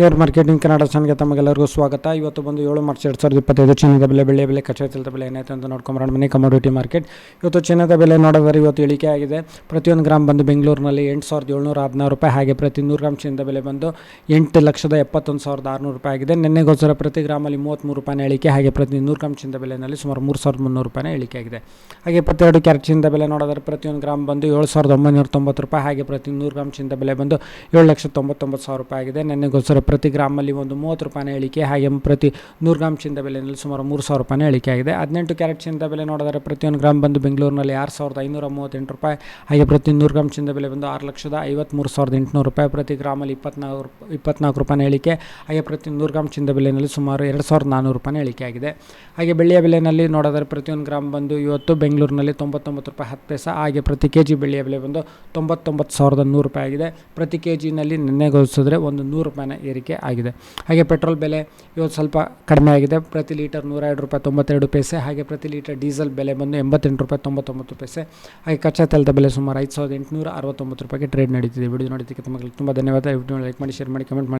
Share marketing Kannada ಚಾನಲ್ಗೆ ತಮಗೆಲ್ಲರಿಗೂ ಸ್ವಾಗತ. ಇವತ್ತು ಬಂದು ಏಳು ಮಾರ್ಚ್ ಎರಡು ಸಾವಿರದ ಇಪ್ಪತ್ತೈದು ಚಿನ್ನದ ಬೆಲೆ ಬೆಳೆ ಬೆಲೆ ಕಚ್ಚಾ ತೈಲದ ಬೆಲೆ ಏನಾಯ್ತು ಅಂತ ನೋಡ್ಕೊಂಬರೋಣ ಮನೆ ಕಮೋಡಿಟಿ ಮಾರ್ಕೆಟ್ ಇವತ್ತು ಚಿನ್ನದ ಬೆಲೆ ನೋಡಿದರೆ ಇವತ್ತು ಇಳಿಕೆ ಆಗಿದೆ. ಪ್ರತಿಯೊಂದು ಗ್ರಾಮ್ ಬಂದು ಬೆಂಗಳೂರಿನಲ್ಲಿ ಎಂಟು ಸಾವಿರದ ಏಳ್ನೂರ ಹದಿನಾರು ರೂಪಾಯಿ ಹಾಗೆ ಪ್ರತಿ ನೂರು ಗ್ರಾಮ್ ಚಿನ್ನದ ಬೆಲೆ ಬಂದು ಎಂಟು ಲಕ್ಷದ ಎಪ್ಪತ್ತೊಂದು ಸಾವಿರದ ಆರುನೂರು ರೂಪಾಯಿ ಆಗಿದೆ. ನಿನ್ನೆಗೋಸ್ಕರ ಪ್ರತಿ ಗ್ರಾಮಲ್ಲಿ ಮೂವತ್ತ್ಮೂರು ರೂಪಾಯಿನ ಇಳಿಕೆ ಹಾಗೆ ಪ್ರತಿ ನೂರು ಗ್ರಾಮ್ ಚಿನ್ನದ ಬೆಲೆಯಲ್ಲಿ ಸುಮಾರು ಮೂರು ಸಾವಿರದ ಮುನ್ನೂರು ರೂಪಾಯಿನ ಇಳಿಕೆ ಆಗಿದೆ. ಹಾಗೆ ಇಪ್ಪತ್ತೆರಡು ಕ್ಯಾರೆಟ್ ಚಿನ್ನದ ಬೆಲೆ ನೋಡೋದಾದ್ರೆ ಪ್ರತಿಯೊಂದು ಗ್ರಾಮ್ ಬಂದು ಏಳು ಸಾವಿರದ ಒಂಬೈನೂರ ತೊಂಬತ್ತು ರೂಪಾಯಿ ಹಾಗೆ ಪ್ರತಿ ನೂರು ಗ್ರಾಮ್ ಚಿನ್ನದ ಬೆಲೆ ಬಂದು ಏಳು ಲಕ್ಷದ ತೊಂಬತ್ತೊಂಬತ್ತು ಸಾವಿರ ರೂಪಾಯಿ ಆಗಿದೆ. ನೆನ್ನೆಗೋಸ್ಕರ ಪ್ರತಿ ಗ್ರಾಮಲ್ಲಿ ಒಂದು ಮೂವತ್ತು ರೂಪಾಯಿನ ಇಳಿಕೆ ಹಾಗೆ ಪ್ರತಿ ನೂರು ಗ್ರಾಮ್ ಚಿನ್ನದ ಬೆಲೆಯಲ್ಲಿ ಸುಮಾರು ಮೂರು ಸಾವಿರ ರೂಪಾಯಿನ ಇಳಿಕೆ ಆಗಿದೆ. ಹದಿನೆಂಟು ಕ್ಯಾರೆಟ್ ಚಿನ್ನದ ಬೆಲೆ ನೋಡಿದರೆ ಪ್ರತಿಯೊಂದು ಗ್ರಾಮ್ ಬಂದು ಬೆಂಗಳೂರಿನಲ್ಲಿ ಆರು ಸಾವಿರದ ಐನೂರ ಮೂವತ್ತೆಂಟು ರೂಪಾಯಿ ಹಾಗೆ ಪ್ರತಿ ನೂರು ಗ್ರಾಮ್ ಚಿನ್ನದ ಬೆಲೆ ಬಂದು ಆರು ಲಕ್ಷದ ಐವತ್ತ್ಮೂರು ಸಾವಿರದ ಎಂಟುನೂರು ರೂಪಾಯಿ ಪ್ರತಿ ಗ್ರಾಮಲ್ಲಿ ಇಪ್ಪತ್ನಾಲ್ಕು ಇಪ್ಪತ್ನಾಲ್ಕು ರೂಪಾಯಿನ ಇಳಿಕೆ ಹಾಗೆ ಪ್ರತಿ ನೂರು ಗ್ರಾಮ್ ಚಿನ್ನದ ಬೆಲೆಯಲ್ಲಿ ಸುಮಾರು ಎರಡು ಸಾವಿರದ ನಾನ್ನೂರು ರೂಪಾಯಿನ ಇಳಿಕೆ ಆಗಿದೆ. ಹಾಗೆ ಬೆಳ್ಳಿಯ ಬೆಲೆಯಲ್ಲಿ ನೋಡಿದರೆ ಪ್ರತಿಯೊಂದು ಗ್ರಾಮ್ ಬಂದು ಇವತ್ತು ಬೆಂಗಳೂರಿನಲ್ಲಿ ತೊಂಬತ್ತೊಂಬತ್ತು ರೂಪಾಯಿ ಹತ್ತು ಪೈಸೆ ಹಾಗೆ ಪ್ರತಿ ಕೆ ಜಿ ಬೆಳ್ಳಿಯ ಬೆಲೆ ಬಂದು ತೊಂಬತ್ತೊಂಬತ್ತು ಸಾವಿರದ ನೂರು ರೂಪಾಯಿ ಆಗಿದೆ. ಪ್ರತಿ ಕೆ ಜಿನಲ್ಲಿ ನಿನ್ನೆಗೋಲಿಸಿದ್ರೆ ಒಂದು ನೂರು ರೂಪಾಯಿನ ಏರಿಕೆ ಆಗಿದೆ. ಹಾಗೆ ಪೆಟ್ರೋಲ್ ಬೆಲೆ ಇವತ್ತು ಸ್ವಲ್ಪ ಕಡಿಮೆ ಆಗಿದೆ. ಪ್ರತಿ ಲೀಟರ್ ನೂರ ಎರಡು ರೂಪಾಯಿ ತೊಂಬತ್ತೆರಡು ಪೈಸೆ, ಹಾಗೆ ಪ್ರತಿ ಲೀಟರ್ ಡೀಸೆಲ್ ಬೆಲೆ ಬಂದು ಎಂಬತ್ತೆಂಟು ರೂಪಾಯಿ ತೊಂಬತ್ತೊಂಬತ್ತು ಪೈಸೆ, ಹಾಗೆ ಕಚ್ಚಾ ತೈಲದ ಬೆಲೆ ಸುಮಾರು ಐದು ಸಾವಿರದ ಎಂಟುನೂರ ಅರವತ್ತೊಂಬತ್ತು ರೂಪಾಯಿಗೆ ಟ್ರೇಡ್ ನಡೀತಿದೆ. ವಿಡಿಯೋ ನೋಡಿದ್ದಕ್ಕೆ ತುಂಬ ಧನ್ಯವಾದ. ವಿಡಿಯೋ ಲೈಕ್ ಮಾಡಿ, ಶೇರ್ ಮಾಡಿ, ಕಮೆಂಟ್ ಮಾಡಿ.